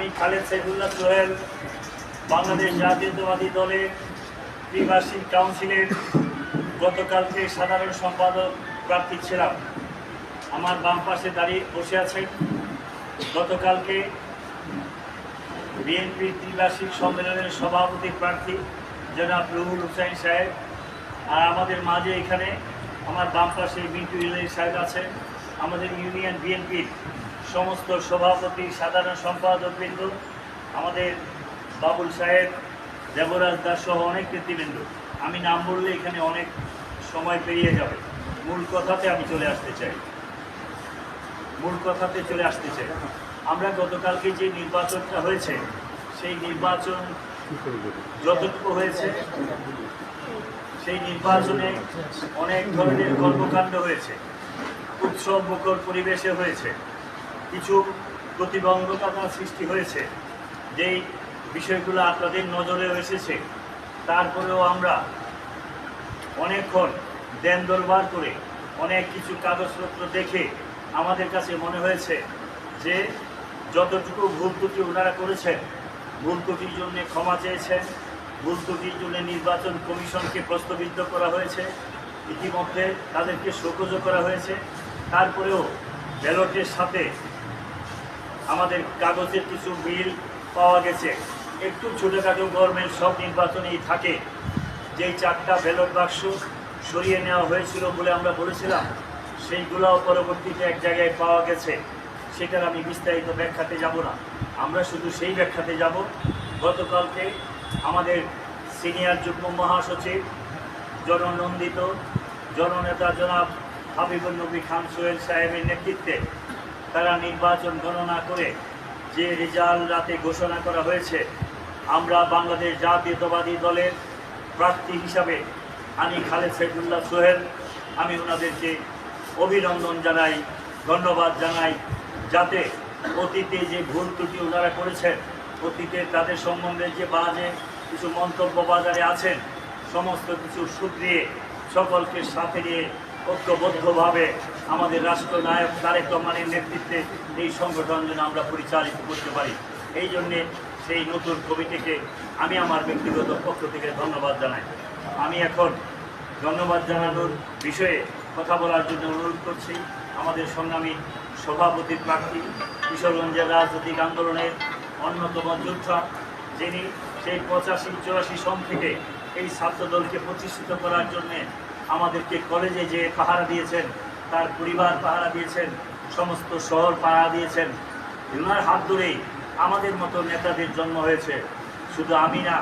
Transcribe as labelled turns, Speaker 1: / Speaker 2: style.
Speaker 1: আমি খালেদ সাইফুল্লাহ সোহেল, বাংলাদেশ জাতীয়তাবাদী দলের ত্রিবার্ষিক কাউন্সিলের গতকালকে সাধারণ সম্পাদক প্রার্থী ছিলাম। আমার বাম পাশে দাঁড়িয়ে বসে আছেন গতকালকে বিএনপির ত্রিবার্ষিক সম্মেলনের সভাপতি প্রার্থী জনাব রুহুল হুসাইন সাহেব। আর আমাদের মাঝে এখানে আমার বাম পাশে মিন্টু ইলাই সাহেব আছেন। আমাদের ইউনিয়ন বিএনপির সমস্ত সভাপতি, সাধারণ সম্পাদকবৃন্দ আমাদের বাবুল সাহেব, দেবরাজ দাস সহ অনেক নেতৃবৃন্দ আমি নাম বললে এখানে অনেক সময় পেরিয়ে যাবে। মূল কথাতে আমি চলে আসতে চাই। মূল কথাতে চলে আসতে চাই। আমরা গতকালকে যে নির্বাচনটা হয়েছে, সেই নির্বাচন যতটুকু হয়েছে, সেই নির্বাচনে অনেক ধরনের কর্মকাণ্ড হয়েছে। উৎসব মুখর পরিবেশে হয়েছে। কিছু প্রতিবন্ধকতা সৃষ্টি হয়েছে, যেই বিষয়গুলো আপনাদের নজরেও এসেছে, তারপরেও আমরা অনেকক্ষণ দেন দরবার করে অনেক কিছু কাগজপত্র দেখে আমাদের কাছে মনে হয়েছে যে যতটুকু ভুল ত্রুটি ওনারা করেছেন, ভুল ত্রুটির জন্য ক্ষমা চেয়েছেন, ভুল ত্রুটির জন্য নির্বাচন কমিশনকে প্রশ্নবিদ্ধ করা হয়েছে, ইতিমধ্যে তাদেরকে শোকজও করা হয়েছে, তারপরেও ব্যালটের সাথে আমাদের কাগজের কিছু মিল পাওয়া গেছে। একটু ছোটোখাটো গভর্নমেন্ট সব নির্বাচনেই থাকে। যেই চারটা ব্যালট বাক্স সরিয়ে নেওয়া হয়েছিল বলে আমরা বলেছিলাম, সেইগুলোও পরবর্তীতে এক জায়গায় পাওয়া গেছে। সেটার আমি বিস্তারিত ব্যাখ্যাতে যাব না। আমরা শুধু সেই ব্যাখ্যাতে যাব। গতকালকে আমাদের সিনিয়র যুগ্ম মহাসচিব, জননন্দিত জননেতা জনাব হাবিবুল নবী খান সোহেল সাহেবের নেতৃত্বে তারা নির্বাচন গণনা করে যে রেজাল্ট রাতে ঘোষণা করা হয়েছে, আমরা বাংলাদেশ জাতীয়তাবাদী দলের প্রার্থী হিসাবে আমি খালেদ সাইফুল্লাহ সোহেল, আমি ওনাদেরকে অভিনন্দন জানাই, ধন্যবাদ জানাই, যাতে অতীতে যে ভুল ত্রুটি ওনারা করেছেন, অতীতে তাদের সম্বন্ধে যে বাজে কিছু মন্তব্য বাজারে আছেন, সমস্ত কিছু শুধরিয়ে সকলকে সাথে নিয়ে ঐক্যবদ্ধভাবে আমাদের রাষ্ট্রনায়ক তারেক রহমানের নেতৃত্বে এই সংগঠন যেন আমরা পরিচালিত করতে পারি। এই জন্যে সেই নতুন কমিটিকে আমি আমার ব্যক্তিগত পক্ষ থেকে ধন্যবাদ জানাই। আমি এখন ধন্যবাদ জানানোর বিষয়ে কথা বলার জন্য অনুরোধ করছি। আমাদের সংগ্রামী সভাপতি প্রার্থী, কিশোরগঞ্জের রাজনৈতিক আন্দোলনের অন্যতম যোদ্ধা, যিনি সেই পঁচাশি, চুরাশি সন থেকে এই ছাত্রদলকে প্রতিষ্ঠিত করার জন্যে আমাদেরকে কলেজে যে পাহারা দিয়েছেন, তার পরিবার পাহারা দিয়েছেন, সমস্ত শহর পাহারা দিয়েছেন ওনার হাত ধরেই আমাদের মতো নেতাদের জন্ম হয়েছে। শুধু আমি না